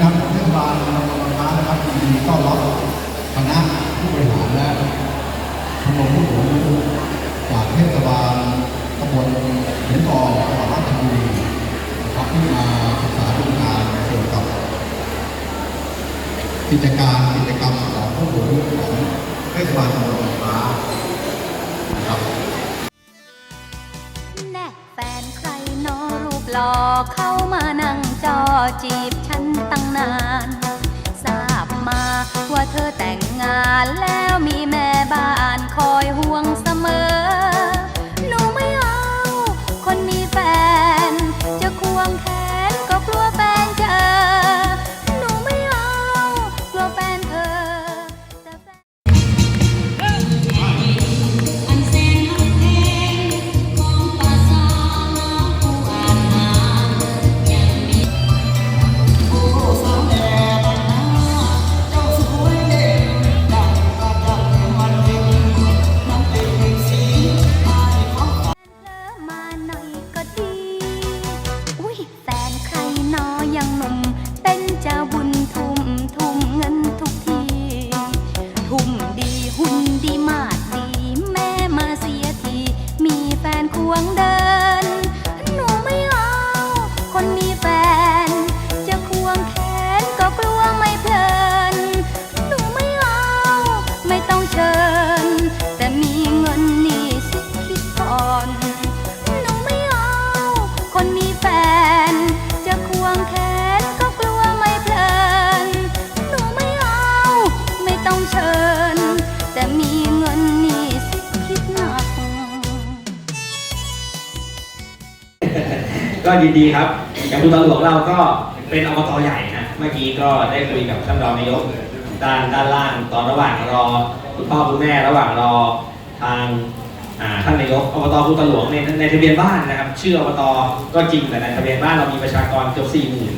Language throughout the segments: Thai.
ดีต้อนรับคณะผู้บริหารและชมรมผู้สูงอายุจากเทศบาลตำบลหินกองจังหวัดราชบุรีนะครับที่มาศึกษาดูงานเกี่ยวกับกิจการกิจกรรมของผู้สูงอายุของเทศบาลตำบลหนองฟ้านะครับแน่แฟนใครเนอรูปหล่อเข้ามานั่งจอจีบฉั นาน ทราบมาว่าเธอแต่ ก็ยินดีครับอย่างคุณตำรวจเราก็เป็นอบตใหญ่นะเมื่อกี้ก็ได้คุยกับท่านรองนายกด้านด้านล่างตอนระหว่างรอคุณพ่อคุณแม่ระหว่างรอทางท่านนายกอบตคุณตำรวจในในทะเบียนบ้านนะครับ ชื่ออบตก็จริงแต่ในทะเบียนบ้านเรามีประชากรเกือบสี่หมื่น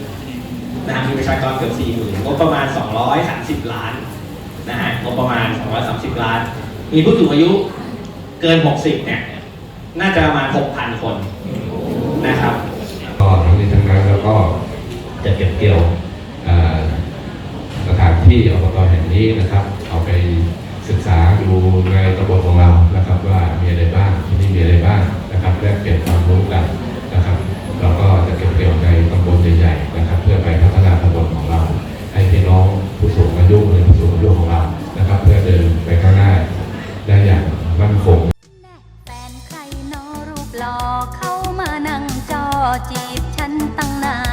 นะฮะมีประชากรเกือบสี่หมื่นงบประมาณ 230 ล้านนะฮะงบประมาณ 230 ล้าน มีผู้สูงอายุเกิน 60เนี่ยน่าจะประมาณ 6,000 คนนะครับ ก็ทั้งนี้ทั้งนั้นแล้วก็จะเก็บเกี่ยวสถานที่อบตแห่งนี้นะครับ เอาไปศึกษาดูในตำบลของเรานะครับ ว่ามีอะไรบ้างที่นี่มีอะไรบ้างนะครับแลกเปลี่ยนความรู้กันนะครับเราก็จะเก็บเกี่ยวในตำบลใหญ่ๆนะครับ เพื่อไปพัฒนาตำบลของเรา ให้พี่น้องผู้สูงอายุหรือผู้สูงอายุของเรานะครับ เพื่อเดินไป อจีบฉันตั้งนาน